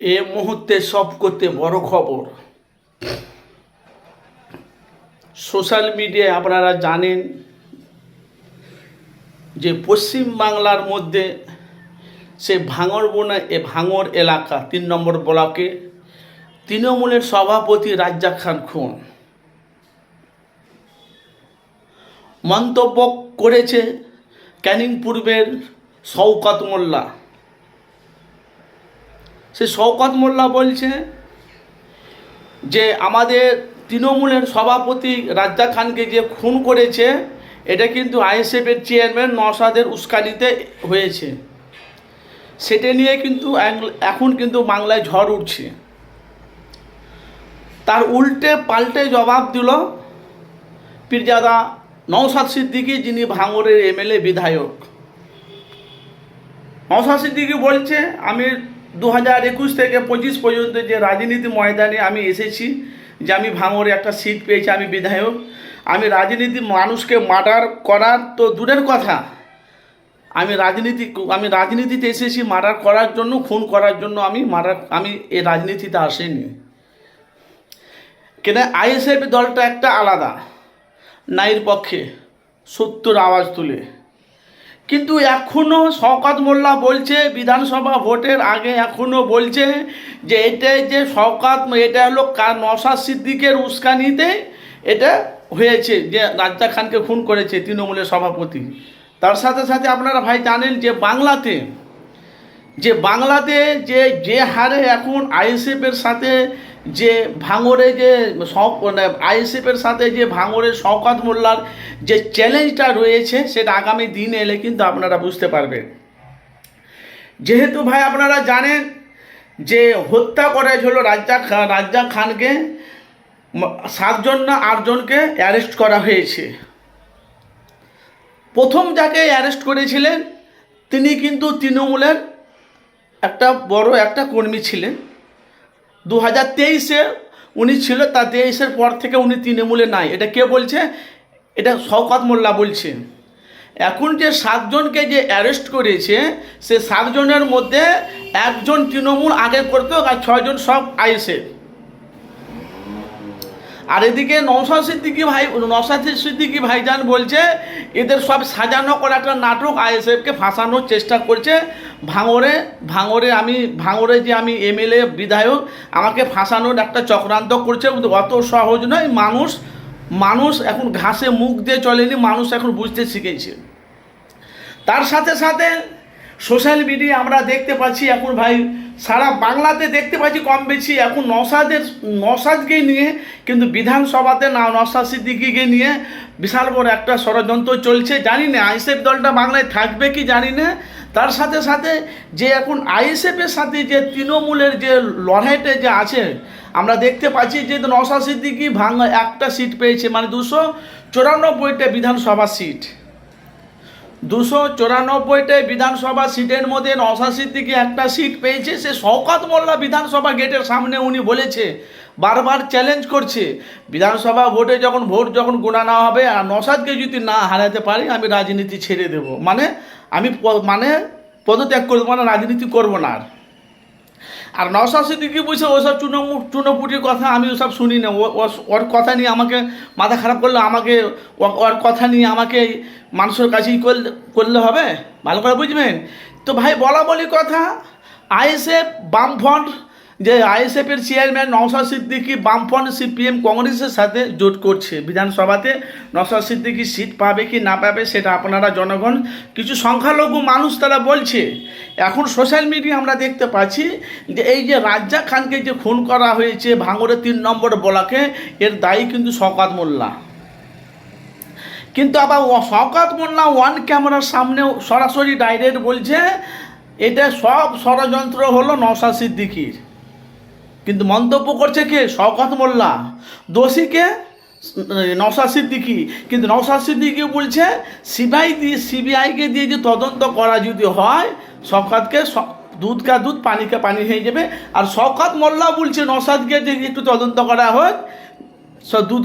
এ মুহূর্তে সব করতে বড় খবর। সোশ্যাল মিডিয়ায় আপনারা জানেন যে পশ্চিম বাংলার মধ্যে সে ভাঙরবোনা এ ভাঙর এলাকা, তিন নম্বর ব্লকে তৃণমূলের সভাপতি রাজ্জাক খান খুন। মন্তব্য করেছে ক্যানিং পূর্বের শওকত মোল্লা। সে শওকত মোল্লা বলছে যে আমাদের তৃণমূলের সভাপতি রাজ্জাক খানকে যে খুন করেছে, এটা কিন্তু আইএসএফের চেয়ারম্যান নসাদের উস্কানিতে হয়েছে। সেটা নিয়ে কিন্তু এখন কিন্তু বাংলায় ঝড় উঠছে। তার উল্টে পাল্টে জবাব দিল পীরজাদা নওসাদ সিদ্দিকী, যিনি ভাঙরের এমএলএ বিধায়ক। নওসাদ সিদ্দিকি বলছে, আমি দু হাজার একুশ থেকে পঁচিশ পর্যন্ত যে রাজনীতি ময়দানে আমি এসেছি, যে আমি ভাঙরে একটা সিট পেয়েছি আমি বিধায়ক। আমি রাজনীতি মানুষকে মার্ডার করার তো দূরের কথা। আমি রাজনীতি, আমি রাজনীতিতে এসেছি মার্ডার করার জন্য, খুন করার জন্য আমি মার্ডার আমি এই রাজনীতিতে আসিনি। কেন আইএসএফ দলটা একটা আলাদা নাইর পক্ষে, সত্তর আওয়াজ তুলে। কিন্তু এখনও শওকত মোল্লা বলছে, বিধানসভা ভোটের আগে এখনও বলছে যে এটা যে শওকত, এটা হলো নসাদ সিদ্দিকের উস্কানিতে এটা হয়েছে, যে রাজ্জাক খানকে খুন করেছে তৃণমূলের সভাপতি। তার সাথে সাথে আপনারা ভাই জানেন যে বাংলাতে যে বাংলাতে যে যে হারে এখন আইএসএফের সাথে যে ভাঙরে যে আইএসএফের সাথে যে ভাঙরের শওকত মোল্লার যে চ্যালেঞ্জটা রয়েছে, সেটা আগামী দিন এলে কিন্তু আপনারা বুঝতে পারবেন। যেহেতু ভাই আপনারা জানেন যে হত্যা করা হয়েছিল রাজ্জাক রাজ্জাক খানকে সাতজন না আটজনকে অ্যারেস্ট করা হয়েছে। প্রথম যাকে অ্যারেস্ট করেছিলেন, তিনি কিন্তু তৃণমূলের একটা বড় একটা কর্মী ছিলেন। দু হাজার তেইশে উনি ছিল, তা তেইশের পর থেকে উনি তৃণমূলে নাই। এটা কে বলছে? এটা শওকত মোল্লা বলছে। এখন যে সাতজনকে যে অ্যারেস্ট করেছে, সে সাতজনের মধ্যে একজন তৃণমূল আগে করতো আর ছয়জন সব আইএসএফ আর এদিকে নৌসাদ সিদ্দিকি ভাই নৌসাদ সিদ্দিকি ভাইজান বলছে, এদের সব সাজানো করা একটা নাটক আইএসএফকে ফাঁসানোর চেষ্টা করছে। ভাঙরে ভাঙরে আমি ভাঙরে যে আমি এমএলএ, বিধায়ক, আমাকে ফাঁসানোর একটা চক্রান্ত করছে, কিন্তু অত সহজ নয়, মানুষ মানুষ এখন ঘাসে মুখ দিয়ে চলেনি, মানুষ এখন বুঝতে শিখেছে। তার সাথে সাথে সোশ্যাল মিডিয়া আমরা দেখতে পাচ্ছি এখন ভাই, সারা বাংলাতে দেখতে পাচ্ছি কম বেশি এখন নসাদের নসাদকে নিয়ে, কিন্তু বিধানসভাতে না নসাদ সিদ্দিকিকে নিয়ে বিশাল বড় একটা ষড়যন্ত্র চলছে, জানি না আইসেফ দলটা বাংলায় থাকবে কি জানি না তার সাথে সাথে যে এখন আইএসএফের সাথে যে তৃণমূলের যে লড়াইটে যে আছে, আমরা দেখতে পাচ্ছি যে নশা সিদ্দিকি ভাঙ একটা সিট পেয়েছে মানে দুশো চুরানব্বইটা বিধানসভা সিট দুশো চুরানব্বইটাই বিধানসভা সিটের মধ্যে নশাশির দিকে একটা সিট পেয়েছে, সে শওকাত মোল্লা বিধানসভা গেটের সামনে উনি বলেছে, বারবার চ্যালেঞ্জ করছে। বিধানসভা ভোটে যখন ভোট যখন গোনা না হবে, আর নসাদকে যদি না হারাতে পারি, আমি রাজনীতি ছেড়ে দেব। মানে আমি মানে পদত্যাগ করব মানে রাজনীতি করব না আর। আর নওশাদ সিদ্দিকি বুঝছে ওসব চুনমু চুনোপুটির কথা আমি ওসব শুনি না। ওর কথা নিয়ে আমাকে মাথা খারাপ করলে আমাকে, ওর কথা নিয়ে আমাকে মানুষের কাছেই করলে হবে? ভালো করে বুঝবেন? তো ভাই, বলা বলি কথা, আইএসএফ বামফ্রন্ট যে আইএসএফের চেয়ারম্যান নওশাদ সিদ্দিকি বামফ্রন্ট সিপিএম কংগ্রেসের সাথে জোট করছে। বিধানসভাতে নওশাদ সিদ্দিকি সিট পাবে কি না পাবে সেটা আপনারা জনগণ, কিছু সংখ্যালঘু মানুষ তারা বলছে। এখন সোশ্যাল মিডিয়া আমরা দেখতে পাচ্ছি যে এই যে রাজ্জাক খানকে যে খুন করা হয়েছে ভাঙড়ের তিন নম্বর ব্লকে, এর দায়ী কিন্তু শওকাত মোল্লা। কিন্তু আবার শওকাত মোল্লা ওয়ান ক্যামেরার সামনেও সরাসরি ডাইরেক্ট বলছে, এটা সব ষড়যন্ত্র হলো নওশাদ সিদ্দিকির। কিন্তু মন্তব্য করছে কে? শওকত মোল্লা। দোষীকে নওশাদ সিদ্দিকি। কিন্তু নওশাদ সিদ্দিকি বলছে, সিবিআই দিয়ে সিবিআইকে দিয়ে যে তদন্ত করা যদি হয়, শওকতকে দুধ কা দুধ, পানি কা পানি হয়ে যাবে। আর শওকত মোল্লা বলছে নসাদকে যে একটু তদন্ত করা হোক দুধ